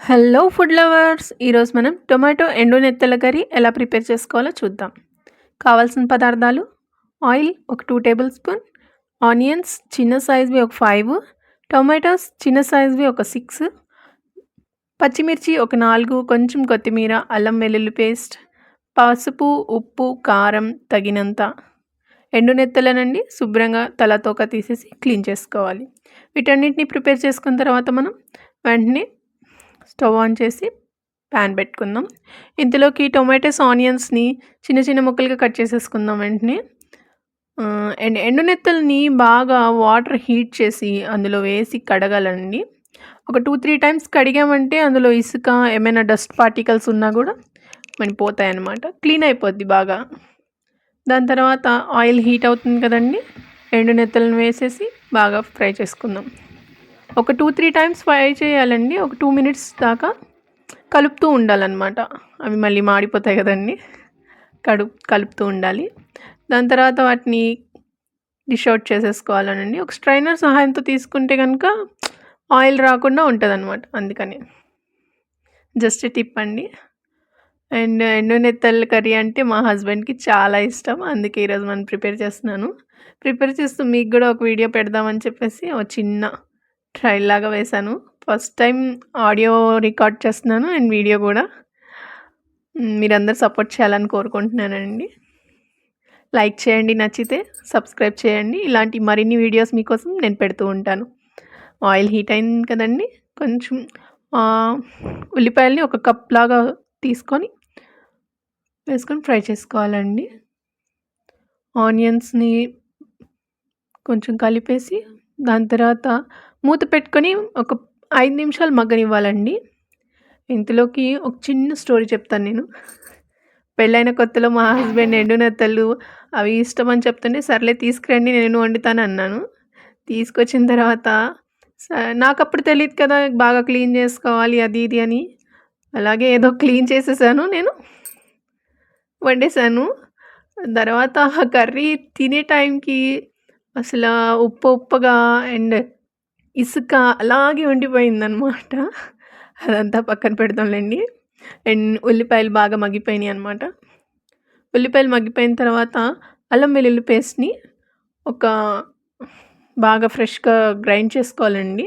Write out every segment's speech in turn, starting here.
Hello food lovers ఈరోజు మనం tomato ఎండు నెత్తల కర్రీ ఎలా ప్రిపేర్ చేసుకోవాలో చూద్దాం. కావాల్సిన పదార్థాలు ఆయిల్ ఒక టూ టేబుల్ స్పూన్ ఆనియన్స్ చిన్న సైజ్వి ఒక ఫైవ్ టొమాటోస్ చిన్న సైజ్వి ఒక సిక్స్ పచ్చిమిర్చి ఒక నాలుగు కొంచెం కొత్తిమీర అల్లం వెల్లుల్లి పేస్ట్ పసుపు ఉప్పు కారం తగినంత. ఎండు నెత్తలనండి శుభ్రంగా తలతోక తీసేసి క్లీన్ చేసుకోవాలి. వీటన్నిటిని ప్రిపేర్ చేసుకున్న తర్వాత మనం వెంటనే స్టవ్ ఆన్ చేసి ప్యాన్ పెట్టుకుందాం. ఇందులోకి టొమాటోస్ ఆనియన్స్ని చిన్న చిన్న ముక్కలుగా కట్ చేసేసుకుందాం వెంటనే. అండ్ ఎండునెత్తల్ని బాగా వాటర్ హీట్ చేసి అందులో వేసి కడగాలండి. ఒక టూ త్రీ టైమ్స్ కడిగామంటే అందులో ఇసుక ఏమైనా డస్ట్ పార్టికల్స్ ఉన్నా కూడా మనకి పోతాయి అన్నమాట క్లీన్ అయిపోద్ది బాగా. దాని తర్వాత ఆయిల్ హీట్ అవుతుంది కదండి. ఎండు నెత్తలను వేసేసి బాగా ఫ్రై చేసుకుందాం. ఒక టూ త్రీ టైమ్స్ ఫ్రై చేయాలండి. ఒక టూ మినిట్స్ దాకా కలుపుతూ ఉండాలన్నమాట. అవి మళ్ళీ మాడిపోతాయి కదండి. కడు కలుపుతూ ఉండాలి. దాని తర్వాత వాటిని డిష్ అవుట్ చేసేసుకోవాలనండి. ఒక స్ట్రైనర్ సహాయంతో తీసుకుంటే కనుక ఆయిల్ రాకుండా ఉంటుంది అనమాట అందుకని జస్ట్ టిప్ అండి. అండ్ ఎండు నెత్తల కర్రీ అంటే మా హస్బెండ్కి చాలా ఇష్టం. అందుకే ఈరోజు మనం ప్రిపేర్ చేస్తున్నాను. ప్రిపేర్ చేస్తూ మీకు కూడా ఒక వీడియో పెడదామని చెప్పేసి ఒక చిన్న ట్రైల్ లాగా వేశాను. ఫస్ట్ టైం ఆడియో రికార్డ్ చేస్తున్నాను అండ్ వీడియో కూడా. మీరందరూ సపోర్ట్ చేయాలని కోరుకుంటున్నానండి. లైక్ చేయండి నచ్చితే సబ్స్క్రైబ్ చేయండి. ఇలాంటి మరిన్ని వీడియోస్ మీకోసం నేను పెడుతూ ఉంటాను. ఆయిల్ హీట్ అయింది కదండి. కొంచెం ఉల్లిపాయల్ని ఒక కప్ లాగా తీసుకొని వేసుకొని ఫ్రై చేసుకోవాలండి. ఆనియన్స్ని కొంచెం కలిపేసి దాని తర్వాత మూత పెట్టుకొని ఒక ఐదు నిమిషాలు మగ్గనివ్వాలండి. ఇంతలోకి ఒక చిన్న స్టోరీ చెప్తాను నేను. పెళ్ళైన కొత్తలో మా హస్బెండ్ ఎండు నెత్తలు అవి ఇష్టం అని చెప్తుంటే సర్లే తీసుకురండి నేను వండుతాను అన్నాను. తీసుకొచ్చిన తర్వాత నాకు అప్పుడు తెలియదు కదా బాగా క్లీన్ చేసుకోవాలి అది ఇది అని. అలాగే ఏదో క్లీన్ చేసేసాను నేను. వండేసాను. తర్వాత ఆ కర్రీ తినే టైంకి అసలు ఉప్పు ఉప్పగా అండ్ ఇసుక అలాగే ఉండిపోయిందనమాట అదంతా పక్కన పెడతాంలేండి. అండ్ ఉల్లిపాయలు బాగా మగ్గిపోయినాయి అనమాట ఉల్లిపాయలు మగ్గిపోయిన తర్వాత అల్లం వెల్లుల్లి పేస్ట్ని ఒక బాగా ఫ్రెష్గా గ్రైండ్ చేసుకోవాలండి.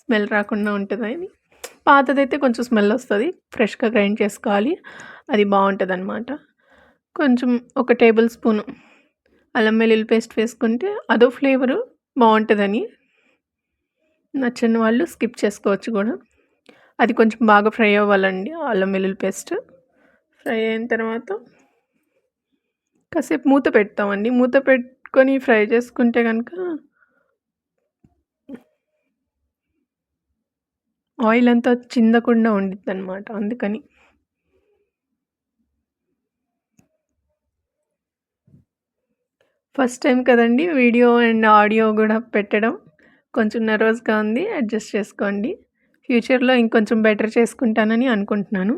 స్మెల్ రాకుండా ఉంటుంది పాతదైతే కొంచెం స్మెల్ వస్తుంది. ఫ్రెష్గా గ్రైండ్ చేసుకోవాలి. అది బాగుంటుంది అనమాట కొంచెం ఒక టేబుల్ స్పూను అల్లం వెల్లుల్లి పేస్ట్ వేసుకుంటే అదో ఫ్లేవరు బాగుంటుందని. నచ్చని వాళ్ళు స్కిప్ చేసుకోవచ్చు కూడా. అది కొంచెం బాగా ఫ్రై అవ్వాలండి అల్లం వెల్లుల్లి పేస్ట్. ఫ్రై అయిన తర్వాత కాసేపు మూత పెడతామండి. మూత పెట్టుకొని ఫ్రై చేసుకుంటే కనుక ఆయిల్ అంతా చిందకుండా ఉండిద్ది అనమాట అందుకని. ఫస్ట్ టైం కదండి వీడియో అండ్ ఆడియో కూడా పెట్టడం. కొంచెం నర్వస్గా ఉంది అడ్జస్ట్ చేసుకోండి. ఫ్యూచర్లో ఇంకొంచెం బెటర్ చేసుకుంటానని అనుకుంటున్నాను.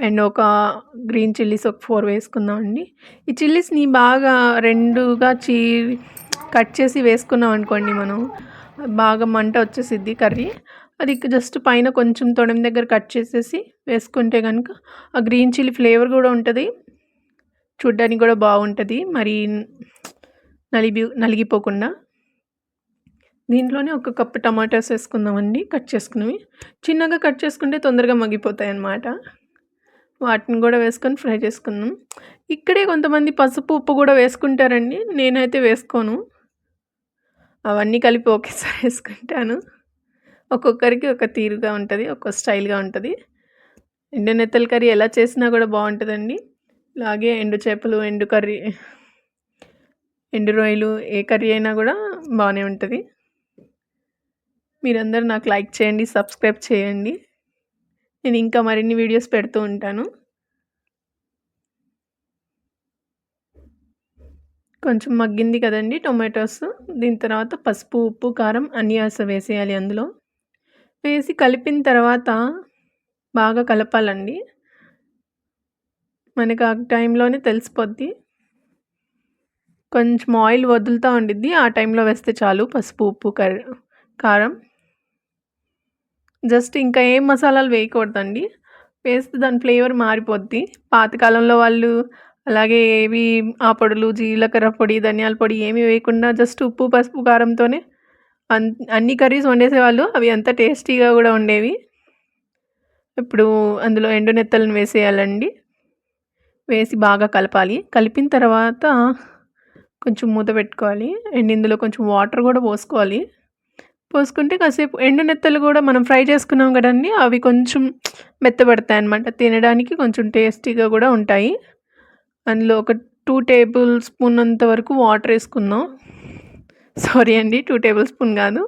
అండ్ ఒక గ్రీన్ చిల్లీస్ ఒక ఫోర్ వేసుకుందామండి ఈ చిల్లీస్ని బాగా రెండుగా చీ కట్ చేసి వేసుకున్నాం అనుకోండి మనం. బాగా మంట వచ్చేసిద్ది కర్రీ. అది జస్ట్ పైన కొంచెం తొడం దగ్గర కట్ చేసేసి వేసుకుంటే కనుక ఆ గ్రీన్ చిల్లీ ఫ్లేవర్ కూడా ఉంటుంది. చూడ్డానికి కూడా బాగుంటుంది. మరి నలిగి నలిగిపోకుండా. దీంట్లోనే ఒక కప్పు టమాటాస్ వేసుకుందామండి కట్ చేసుకున్నవి. చిన్నగా కట్ చేసుకుంటే తొందరగా మగ్గిపోతాయి అన్నమాట వాటిని కూడా వేసుకొని ఫ్రై చేసుకుందాం. ఇక్కడే కొంతమంది పసుపు ఉప్పు కూడా వేసుకుంటారండి. నేనైతే వేసుకోను. అవన్నీ కలిపి ఒకేసారి వేసుకుంటాను. ఒక్కొక్కరికి ఒక తీరుగా ఉంటుంది ఒక్కొక్క స్టైల్గా ఉంటుంది. ఎండు నెత్తల కర్రీ ఎలా చేసినా కూడా బాగుంటుందండి. అలాగే ఎండు చేపలు ఎండు కర్రీ ఎండు రొయ్యలు ఏ కర్రీ అయినా కూడా బాగానే ఉంటుంది. మీరందరూ నాకు లైక్ చేయండి సబ్స్క్రైబ్ చేయండి. నేను ఇంకా మరిన్ని వీడియోస్ పెడుతూ ఉంటాను. కొంచెం మగ్గింది కదండి టొమాటోస్. దీని తర్వాత పసుపు ఉప్పు కారం అన్యాస వేసేయాలి అందులో. వేసి కలిపిన తర్వాత బాగా కలపాలండి. మనకు ఆ టైంలోనే తెలిసిపోద్ది. కొంచెం ఆయిల్ వదులుతూ ఉండిద్ది. ఆ టైంలో వేస్తే చాలు పసుపు ఉప్పు కర్రీ కారం. జస్ట్ ఇంకా ఏం మసాలాలు వేయకూడదండి. వేస్తే దాని ఫ్లేవర్ మారిపోద్ది. పాతకాలంలో వాళ్ళు అలాగే ఏవి ఆ పొడులు జీలకర్ర పొడి ధనియాల పొడి ఏమీ వేయకుండా జస్ట్ ఉప్పు పసుపు కారంతోనే అన్ అన్ని కర్రీస్ వండేసేవాళ్ళు. అవి అంత టేస్టీగా కూడా ఉండేవి. ఇప్పుడు అందులో ఎండు నెత్తలను వేసేయాలండి. వేసి బాగా కలపాలి. కలిపిన తర్వాత కొంచెం మూత పెట్టుకోవాలి. అండ్ ఇందులో కొంచెం వాటర్ కూడా పోసుకోవాలి. పోసుకుంటే కాసేపు ఎండు నెత్తలు కూడా మనం ఫ్రై చేసుకున్నాం కదండి అవి కొంచెం మెత్తబడతాయి అనమాట తినడానికి కొంచెం టేస్టీగా కూడా ఉంటాయి. అందులో ఒక టూ టేబుల్ స్పూన్ అంత వరకు వాటర్ వేసుకుందాం. సారీ అండి టూ టేబుల్ స్పూన్ కాదు.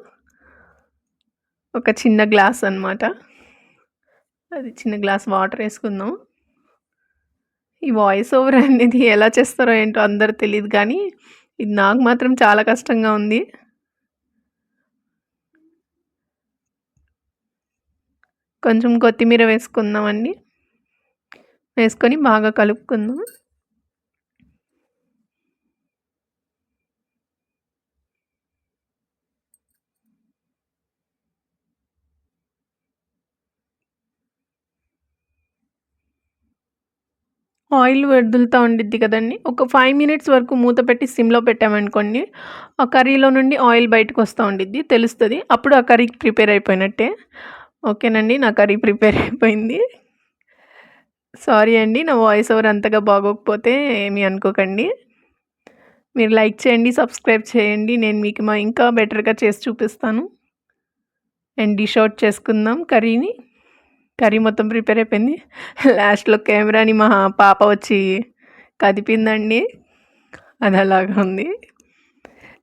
ఒక చిన్న గ్లాస్ అనమాట అది చిన్న గ్లాస్ వాటర్ వేసుకుందాం. ఈ వాయిస్ ఓవర్ అనేది ఎలా చేస్తారో ఏంటో అందరు తెలియదు కానీ ఇది నాకు మాత్రం చాలా కష్టంగా ఉంది. కొంచెం కొత్తిమీర వేసుకుందామండి. వేసుకొని బాగా కలుపుకుందాం. ఆయిల్ వదులుతూ ఉండిద్ది కదండి. ఒక ఫైవ్ మినిట్స్ వరకు మూత పెట్టి సిమ్లో పెట్టామనుకోండి ఆ కర్రీలో నుండి ఆయిల్ బయటకు వస్తూ ఉండిద్ది తెలుస్తుంది. అప్పుడు ఆ కర్రీ ప్రిపేర్ అయిపోయినట్టే. ఓకేనండి నా కర్రీ ప్రిపేర్ అయిపోయింది. సారీ అండి నా వాయిస్ ఓవర్ అంతగా బాగోకపోతే ఏమీ అనుకోకండి. మీరు లైక్ చేయండి సబ్స్క్రైబ్ చేయండి నేను మీకు మా ఇంకా బెటర్గా చేసి చూపిస్తాను. అండ్ డిష్ అవుట్ చేసుకుందాం కర్రీని. కర్రీ మొత్తం ప్రిపేర్ అయిపోయింది. లాస్ట్లో కెమెరాని మా పాప వచ్చి కదిపిందండి. అది అలాగా ఉంది.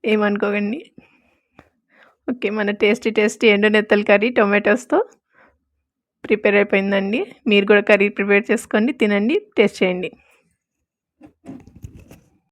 ఏమనుకోకండి. ఓకే మన టేస్టీ టేస్టీ ఎండు నెత్తల కర్రీ టొమాటోస్తో ప్రిపేర్ అయిపోయిందండి. మీరు కూడా కర్రీ ప్రిపేర్ చేసుకోండి తినండి టేస్ట్ చేయండి.